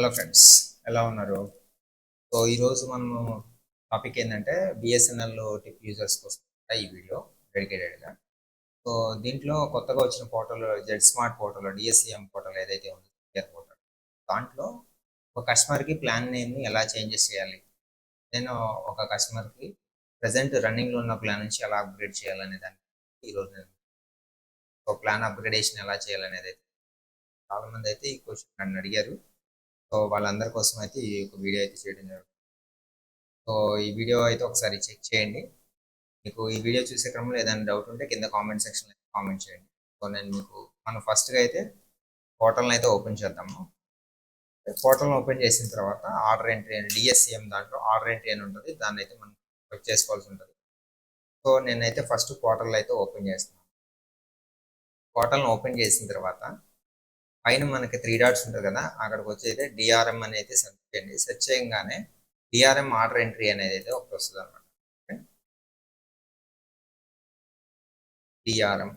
Hello friends ఎలా ఉన్నారు? So ఈరోజు మనము టాపిక్ ఏంటంటే బిఎస్ఎన్ఎల్ టిప్ యూజర్స్ కోసం ఈ వీడియో డెడికేటెడ్గా సో దీంట్లో కొత్తగా వచ్చిన portal Z smart portal DSCM portal ఏదైతే ఉందో పోర్టల్ దాంట్లో ఒక కస్టమర్కి ప్లాన్ నేమ్ని ఎలా చేంజెస్ చేయాలి? నేను ఒక కస్టమర్కి ప్రజెంట్ రన్నింగ్లో ఉన్న ప్లాన్ నుంచి ఎలా అప్గ్రేడ్ చేయాలనే దాన్ని ఈరోజు నేను ఒక ప్లాన్ అప్గ్రేడేషన్ ఎలా చేయాలనేది. అయితే చాలా మంది అయితే ఈ క్వశ్చన్ నన్ను అడిగారు. సో వాళ్ళందరి కోసం అయితే ఈ యొక్క వీడియో అయితే చేయడం జరుగుతుంది. సో ఈ వీడియో అయితే ఒకసారి చెక్ చేయండి. మీకు ఈ వీడియో చూసే క్రమంలో ఏదైనా డౌట్ ఉంటే కింద కామెంట్ సెక్షన్లో కామెంట్ చేయండి. సో నేను మీకు మనం ఫస్ట్గా అయితే పోర్టల్ని అయితే ఓపెన్ చేద్దాము. పోర్టల్ని ఓపెన్ చేసిన తర్వాత ఆర్డర్ ఎంట్రీ అని డిఎస్సిఎం దాంట్లో ఆర్డర్ ఎంట్రీ అని ఉంటుంది. దాన్ని అయితే మనం చెక్ చేసుకోవాల్సి ఉంటుంది. సో నేనైతే ఫస్ట్ పోర్టల్ అయితే ఓపెన్ చేస్తున్నాను. పోర్టల్ని ఓపెన్ చేసిన తర్వాత పైన మనకి త్రీ డాట్స్ ఉంటుంది కదా అక్కడికి వచ్చి అయితే డిఆర్ఎం అనేది అయితే సెర్చ్ చేయండి. సెర్చ్ చేయగానే డిఆర్ఎం ఆర్డర్ ఎంట్రీ అనేది అయితే ఒకటి వస్తుంది అనమాట డిఆర్ఎం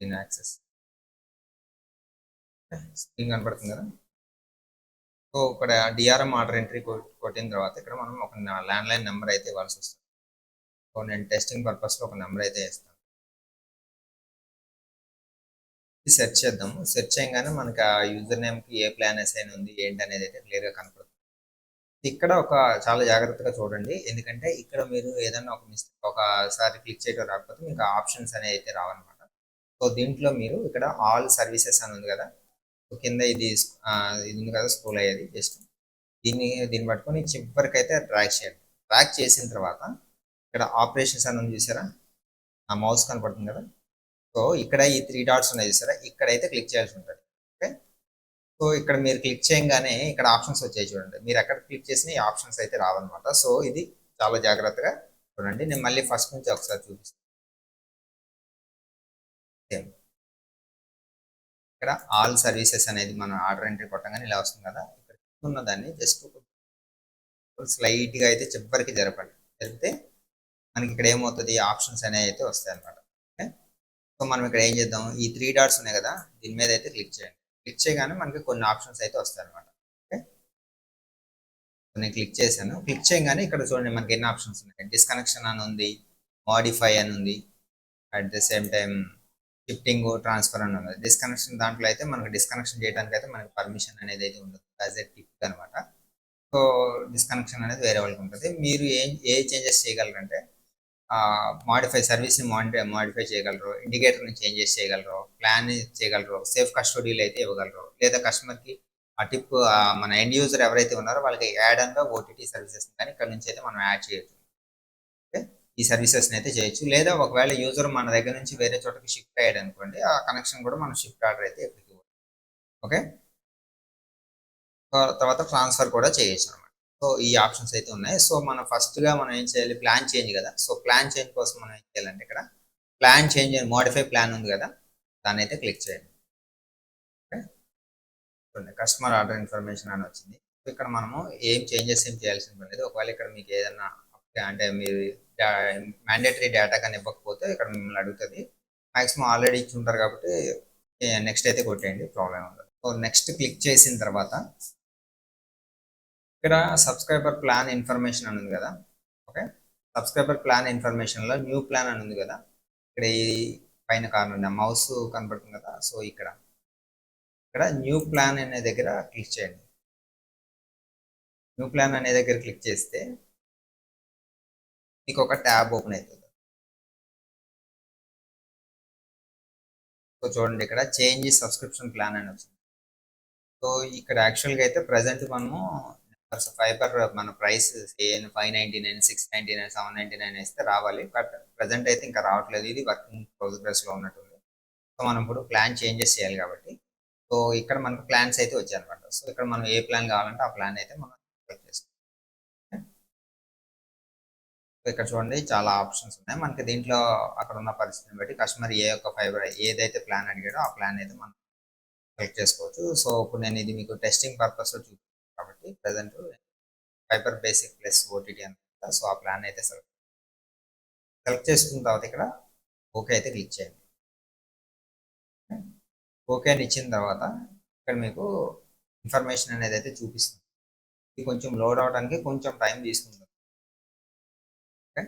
దీని యాక్సెస్ స్క్రీన్ కనపడుతుంది కదా? సో ఇక్కడ డిఆర్ఎం ఆర్డర్ ఎంట్రీ కొట్టిన తర్వాత ఇక్కడ మనం ఒక ల్యాండ్లైన్ నెంబర్ అయితే ఇవ్వాల్సి వస్తుంది. సో నేను టెస్టింగ్ పర్పస్లో ఒక నెంబర్ అయితే ఇస్తాను సెర్చ్ చేద్దాము. సెర్చ్ చేయగానే మనకి ఆ యూజర్ నేమ్కి ఏ ప్లాన్ అసైన్ ఉంది ఏంటి అనేది అయితే క్లియర్గా కనపడుతుంది. ఇక్కడ ఒక చాలా జాగ్రత్తగా చూడండి. ఎందుకంటే ఇక్కడ మీరు ఏదైనా ఒక మిస్టేక్ ఒకసారి క్లిక్ చేయడం రాకపోతే మీకు ఆప్షన్స్ అనేవి అయితే రావన్నమాట. సో దీంట్లో మీరు ఇక్కడ ఆల్ సర్వీసెస్ అని ఉంది కదా కింద ఇది ఇది ఉంది కదా స్కూల్ అయ్యేది జస్ట్ దీన్ని దీన్ని పట్టుకొని చివరికి అయితే ట్రాక్ చేయండి. ట్రాక్ చేసిన తర్వాత ఇక్కడ ఆపరేషన్స్ అని ఉంది చూసారా? ఆ మౌస్ కనపడుతుంది కదా? సో ఇక్కడ ఈ త్రీ డాట్స్ ఉన్నాయి చూసారా? ఇక్కడైతే క్లిక్ చేయాల్సి ఉంటుంది. ఓకే సో ఇక్కడ మీరు క్లిక్ చేయగానే ఇక్కడ ఆప్షన్స్ వచ్చాయి చూడండి. మీరు ఎక్కడ క్లిక్ చేసినా ఈ ఆప్షన్స్ అయితే రావన్నమాట. సో ఇది చాలా జాగ్రత్తగా చూడండి. నేను మళ్ళీ ఫస్ట్ నుంచి ఒకసారి చూపిస్తాను. ఇక్కడ ఆల్ సర్వీసెస్ అనేది మనం ఆర్డర్ ఎంట్రీ కొట్టగానే ఇలా వస్తుంది కదా. ఇక్కడ ఉన్న దాన్ని జస్ట్ స్లైట్గా అయితే చివరికి జరపండి. జరిపితే మనకి ఇక్కడ ఏమవుతుంది? ఆప్షన్స్ అనేవి అయితే వస్తాయి అనమాట సో మనం ఇక్కడ ఏం చేద్దాం? ఈ త్రీ డాట్స్ ఉన్నాయి కదా దీని మీద అయితే క్లిక్ చేయండి. క్లిక్ చేయగానే మనకి కొన్ని ఆప్షన్స్ అయితే వస్తాయి అనమాట ఓకే నేను క్లిక్ చేశాను. క్లిక్ చేయగానే ఇక్కడ చూడండి మనకి ఎన్ని ఆప్షన్స్ ఉన్నాయి. డిస్కనెక్షన్ అని ఉంది మాడిఫై అని ఉంది at the same time shifting transfer అని ఉంది. డిస్కనెక్షన్ దాంట్లో అయితే మనకి డిస్కనెక్షన్ చేయడానికి అయితే మనకి పర్మిషన్ అనేది అయితే ఉండదు. యాజ్ ఎ టిప్ అనమాట సో డిస్కనెక్షన్ అనేది వేరే వాళ్ళకి ఉంటుంది. మీరు ఏం ఏ చేంజెస్ చేయగలరంటే మాడిఫై సర్వీస్ని మాడిఫై మాడిఫై చేయగలరు ఇండికేటర్ని చేంజెస్ చేయగలరు ప్లాన్ చేయగలరు సేఫ్ కస్టడీలు అయితే ఇవ్వగలరు లేదా కస్టమర్కి ఆ టిప్ మన ఎండ్ యూజర్ ఎవరైతే ఉన్నారో వాళ్ళకి యాడ్ అంగా ఓటీటీ సర్వీసెస్ కానీ ఇక్కడ నుంచి అయితే మనం యాడ్ చేయొచ్చు. ఓకే ఈ సర్వీసెస్ని అయితే చేయొచ్చు. లేదా ఒకవేళ యూజర్ మన దగ్గర నుంచి వేరే చోటకి షిఫ్ట్ అయ్యాడు అనుకోండి ఆ కనెక్షన్ కూడా మనం షిఫ్ట్ ఆర్డర్ అయితే ఎప్పటికి ఓకే తర్వాత ట్రాన్స్ఫర్ కూడా చేయొచ్చు అనమాట సో ఈ ఆప్షన్స్ అయితే ఉన్నాయి. సో మనం ఫస్ట్గా మనం ఏం చేయాలి? ప్లాన్ చేంజ్ కదా. సో ప్లాన్ చేంజ్ కోసం మనం ఏం చేయాలంటే ఇక్కడ ప్లాన్ చేంజ్ మోడిఫై ప్లాన్ ఉంది కదా. దాన్ని అయితే క్లిక్ చేయండి. ఓకే. కస్టమర్ ఆర్డర్ ఇన్ఫర్మేషన్ అని వచ్చింది. ఇక్కడ మనము ఏం చేంజెస్ ఏం చేయాల్సిన లేదు ఒకవేళ ఇక్కడ మీకు ఏదన్నా అంటే మీరు మ్యాండేటరీ డేటా కానీ ఇవ్వకపోతే ఇక్కడ మిమ్మల్ని అడుగుతుంది. మాక్సిమం ఆల్రెడీ ఇచ్చి ఉంటారు కాబట్టి నెక్స్ట్ అయితే కొట్టేయండి ప్రాబ్లం ఉండదు. సో నెక్స్ట్ క్లిక్ చేసిన తర్వాత ఇక్కడ సబ్స్క్రైబర్ ప్లాన్ ఇన్ఫర్మేషన్ అని ఉంది కదా. ఓకే సబ్స్క్రైబర్ ప్లాన్ ఇన్ఫర్మేషన్లో న్యూ ప్లాన్ అని ఉంది కదా. ఇక్కడ ఈ పైన కారణం మౌస్ కనబడుతుంది కదా. సో ఇక్కడ. ఇక్కడ న్యూ ప్లాన్ అనే దగ్గర క్లిక్ చేయండి. న్యూ ప్లాన్ అనే దగ్గర క్లిక్ చేస్తే మీకు ఒక ట్యాబ్ ఓపెన్ అవుతుంది. సో చూడండి ఇక్కడ చేంజ్ సబ్స్క్రిప్షన్ ప్లాన్ అని వచ్చింది. సో ఇక్కడ యాక్చువల్గా అయితే ప్రజెంట్ మనము ఫైబర్ మన price five ninety nine six ninety nine seven ninety nine వేస్తే రావాలి. బట్ ప్రజెంట్ అయితే ఇంకా రావట్లేదు. ఇది వర్కింగ్ ప్రోగ్రెస్లో ఉన్నట్టుంది. సో మనం ఇప్పుడు ప్లాన్ చేంజెస్ చేయాలి కాబట్టి. సో ఇక్కడ మనకు ప్లాన్స్ అయితే వచ్చాయనమాట సో ఇక్కడ మనం ఏ ప్లాన్ కావాలంటే ఆ ప్లాన్ అయితే మనం సెలెక్ట్ చేసుకోవాలి ఇక్కడ చూడండి చాలా ఆప్షన్స్ ఉన్నాయి. మనకి దీంట్లో అక్కడ ఉన్న పరిస్థితిని బట్టి కస్టమర్ ఏ యొక్క ఫైబర్ ఏదైతే ప్లాన్ అడిగాడో ఆ ప్లాన్ అయితే మనం సెలెక్ట్ చేసుకోవచ్చు. సో ఇప్పుడు నేను ఇది మీకు టెస్టింగ్ పర్పస్లో చూపి కాబట్టి present fibre basic plus OTT అనమాట సో ఆ ప్లాన్ అయితే సెలెక్ట్ సెలెక్ట్ చేసుకున్న తర్వాత ఇక్కడ ఓకే అయితే క్లిక్ చేయండి. ఓకే అని ఇచ్చిన తర్వాత ఇక్కడ మీకు ఇన్ఫర్మేషన్ అనేది అయితే చూపిస్తుంది. ఇది కొంచెం లోడ్ అవడానికి కొంచెం టైం తీసుకుంటుంది. ఓకే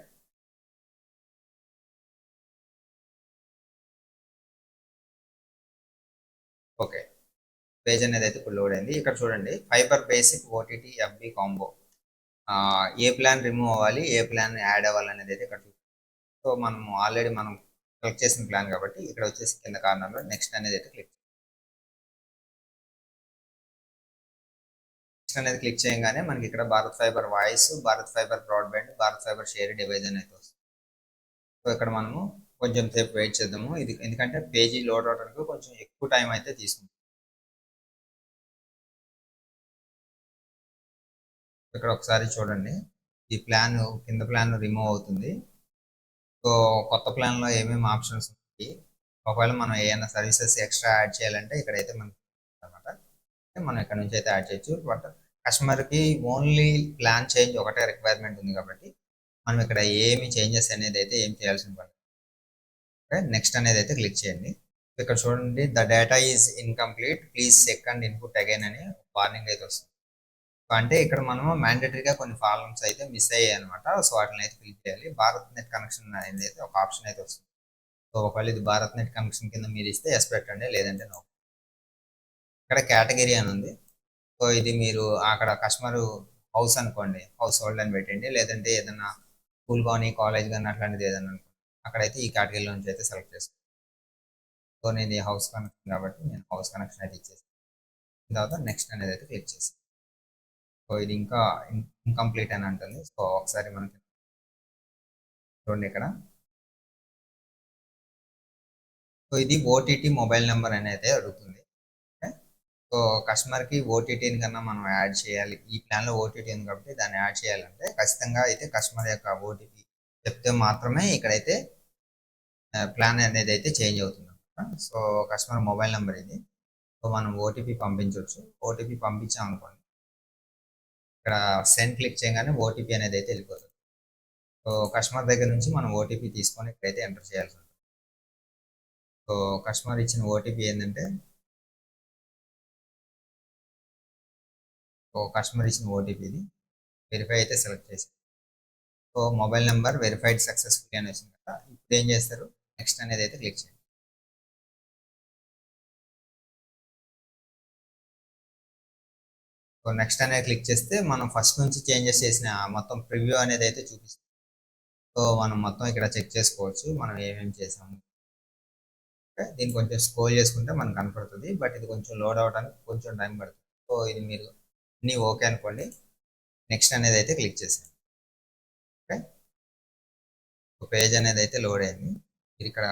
ఓకే పేజ్ అనేది అయితే ఇప్పుడు లోడ్ అయింది. ఇక్కడ చూడండి fibre basic OTT FB combo ఏ ప్లాన్ రిమూవ్ అవ్వాలి ఏ ప్లాన్ యాడ్ అవ్వాలి అనేది అయితే ఇక్కడ సో మనం ఆల్రెడీ మనం క్లిక్ చేసిన ప్లాన్ కాబట్టి ఇక్కడ వచ్చేసి కింద కార్నర్లో నెక్స్ట్ అనేది అయితే క్లిక్ నెక్స్ట్ అనేది క్లిక్ చేయగానే మనకి ఇక్కడ Bharat fibre voice Bharat fibre broadband Bharat fibre share device అనేది వస్తుంది. సో ఇక్కడ మనము కొంచెం సేపు వెయిట్ చేద్దాము. ఇది ఎందుకంటే పేజీ లోడ్ అవడానికి కొంచెం ఎక్కువ టైం అయితే తీసుకుంటుంది. ఇక్కడ ఒకసారి చూడండి. ఈ ప్లాన్ కింద ప్లాన్ రిమూవ్ అవుతుంది. సో కొత్త ప్లాన్లో ఏమేమి ఆప్షన్స్ ఉన్నాయి? ఒకవేళ మనం ఏమైనా సర్వీసెస్ ఎక్స్ట్రా యాడ్ చేయాలంటే ఇక్కడైతే మనకి అనమాట మనం ఇక్కడ నుంచి అయితే యాడ్ చేయొచ్చు. బట్ కస్టమర్కి ఓన్లీ ప్లాన్ చేంజ్ ఒకటే రిక్వైర్మెంట్ ఉంది కాబట్టి మనం ఇక్కడ ఏమి చేంజెస్ అనేది అయితే ఏం చేయాల్సిన పని ఓకే నెక్స్ట్ అనేది అయితే క్లిక్ చేయండి. ఇక్కడ చూడండి the data is incomplete please second input again అని వార్నింగ్ అయితే వస్తుంది. అంటే ఇక్కడ మనము మ్యాండేటరీగా కొన్ని ఫార్మ్స్ అయితే మిస్ అయ్యాయి అనమాట సో వాటిని అయితే క్లిక్ చేయాలి. భారత్ నెట్ కనెక్షన్ అనేది అయితే ఒక ఆప్షన్ అయితే వస్తుంది. సో ఒకవేళ ఇది భారత్ నెట్ కనెక్షన్ కింద మీరు ఇస్తే ఎస్ పెట్టండి లేదంటే నో ఇక్కడ కేటగిరీ అని ఉంది. సో ఇది మీరు అక్కడ కస్టమర్ హౌస్ అనుకోండి హౌస్ హోల్డ్ అని పెట్టండి. లేదంటే ఏదైనా స్కూల్ కానీ కాలేజ్ కానీ అట్లాంటిది ఏదైనా అనుకోండి అక్కడైతే ఈ కేటగిరీలో నుంచి అయితే సెలెక్ట్ చేసుకోండి. సో నేను హౌస్ కనెక్షన్ కాబట్టి నేను హౌస్ కనెక్షన్ అయితే ఇచ్చేసాను తర్వాత నెక్స్ట్ అనేది అయితే క్లిక్ చేస్తాను. సో ఇది ఇంకా ఇన్కంప్లీట్ అని అంటుంది. సో ఒకసారి మనకి చూడండి ఇక్కడ. సో ఇది ఓటీటీ మొబైల్ నెంబర్ అనేది అడుగుతుంది. సో కస్టమర్కి ఓటీటీని కన్నా మనం యాడ్ చేయాలి. ఈ ప్లాన్లో ఓటీటీ ఉంది కాబట్టి దాన్ని యాడ్ చేయాలంటే ఖచ్చితంగా అయితే కస్టమర్ యొక్క ఓటీపీ చెప్తే మాత్రమే ఇక్కడైతే ప్లాన్ అనేది అయితే చేంజ్ అవుతుంది సో కస్టమర్ మొబైల్ నెంబర్ ఇది. సో మనం ఓటీపీ పంపించవచ్చు ఓటీపీ పంపించాం అనుకోండి ఇక్కడ సెండ్ క్లిక్ చేయగానే ఓటీపీ అనేది అయితే వెళ్ళిపోతుంది. సో కస్టమర్ దగ్గర నుంచి మనం ఓటీపీ తీసుకొని ఇక్కడైతే ఎంటర్ చేయాల్సి ఉంటుంది. సో కస్టమర్ ఇచ్చిన ఓటీపీ ఏంటంటే సో కస్టమర్ ఇచ్చిన ఓటీపీది వెరిఫై అయితే సెలెక్ట్ చేసి so mobile number verified successful అని వచ్చింది కదా ఇప్పుడు ఏం చేస్తారు? నెక్స్ట్ అనేది అయితే క్లిక్ చేయండి సో నెక్స్ట్ అనేది క్లిక్ చేస్తే మనం ఫస్ట్ నుంచి చేంజెస్ చేసిన మొత్తం ప్రివ్యూ అనేది అయితే చూపిస్తుంది. సో మనం మొత్తం ఇక్కడ చెక్ చేసుకోవచ్చు మనం ఏమేమి చేసాము. దీన్ని కొంచెం స్కోల్ చేసుకుంటే మనకు కనపడుతుంది బట్ ఇది కొంచెం లోడ్ అవడానికి కొంచెం టైం పడుతుంది. సో ఇది మీరు అన్నీ ఓకే అనుకోండి. నెక్స్ట్ అనేది అయితే క్లిక్ చేసాను ఓకే పేజ్ అనేది అయితే లోడ్ అయింది. మీరు ఇక్కడ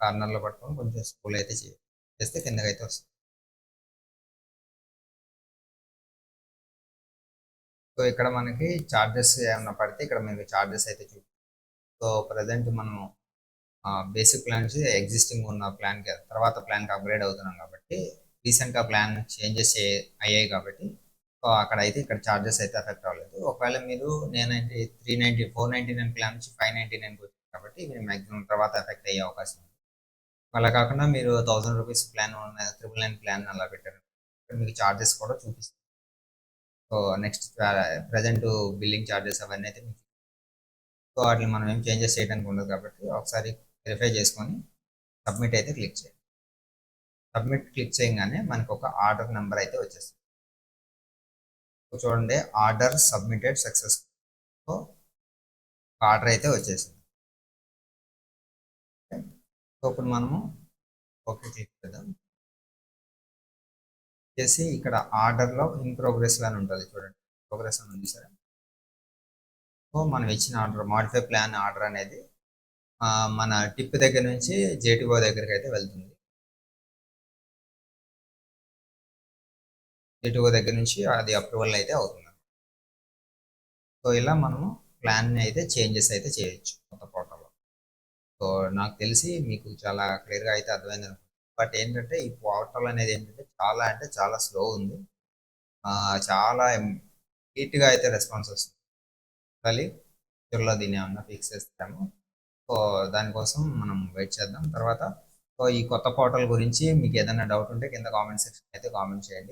కార్నర్లో పట్టుకొని కొంచెం స్కూల్ అయితే చేస్తే కిందకైతే వస్తుంది. సో ఇక్కడ మనకి చార్జెస్ ఏమైనా పడితే ఇక్కడ మీకు చార్జెస్ అయితే చూపి సో ప్రజెంట్ మనం బేసిక్ ప్లాన్ నుంచి ఎగ్జిస్టింగ్ ఉన్న ప్లాన్కి తర్వాత ప్లాన్కి అప్గ్రేడ్ అవుతున్నాం కాబట్టి రీసెంట్గా ప్లాన్ చేంజెస్ అయ్యాయి కాబట్టి సో అక్కడ అయితే ఇక్కడ చార్జెస్ అయితే ఎఫెక్ట్ అవ్వలేదు. ఒకవేళ మీరు నేనైతే three ninety four ninety nine plan నుంచి ఫైవ్ నైంటీ నైన్కి వచ్చింది కాబట్టి మీరు మ్యాక్సిమం తర్వాత ఎఫెక్ట్ అయ్యే అవకాశం ఉంది. అలా కాకుండా మీరు థౌసండ్ రూపీస్ ప్లాన్ ఉన్న త్రిబుల్ నైన్ ప్లాన్ అలా పెట్టారు. మీకు చార్జెస్ కూడా చూపిస్తుంది so next present billing charges అవన్నీ అయితే మీకు సో వాటిని మనం ఏం చేంజెస్ చేయడానికి ఉండదు కాబట్టి ఒకసారి వెరిఫై చేసుకొని సబ్మిట్ అయితే క్లిక్ చేయండి. సబ్మిట్ క్లిక్ చేయగానే మనకు ఒక ఆర్డర్ నెంబర్ అయితే వచ్చేస్తుంది. చూడండి order submitted success. So order అయితే వచ్చేసింది. సో ఇప్పుడు మనము ఓకే క్లిక్ చేద్దాం. చేసి ఇక్కడ ఆర్డర్లో ఇన్ ప్రోగ్రెస్ అని ఉంటుంది చూడండి. ప్రోగ్రెస్ అని ఉంది సరే. సో మనం ఇచ్చిన ఆర్డర్ మాడిఫై ప్లాన్ ఆర్డర్ అనేది మన టిప్ దగ్గర నుంచి జేటీఓ దగ్గరికి అయితే వెళ్తుంది. జేటీఓ దగ్గర నుంచి అది అప్రూవల్ అయితే అవుతుంది. సో ఇలా మనము ప్లాన్ అయితే చేంజెస్ అయితే చేయొచ్చు కొత్త పోర్టల్లో సో నాకు తెలిసి మీకు చాలా క్లియర్గా అయితే అర్థమైంది అనుకుంటున్నాను. బట్ ఏంటంటే ఈ పోర్టల్ అనేది ఏంటంటే చాలా అంటే చాలా స్లో ఉంది. చాలా హీట్గా అయితే రెస్పాన్స్ వస్తుంది. మళ్ళీ త్వరలో దీన్ని ఏమన్నా ఫిక్స్ చేస్తాము. సో దానికోసం మనం వెయిట్ చేద్దాం. తర్వాత సో ఈ కొత్త పోర్టల్ గురించి మీకు ఏదైనా డౌట్ ఉంటే కింద కామెంట్ సెక్షన్ అయితే కామెంట్ చేయండి.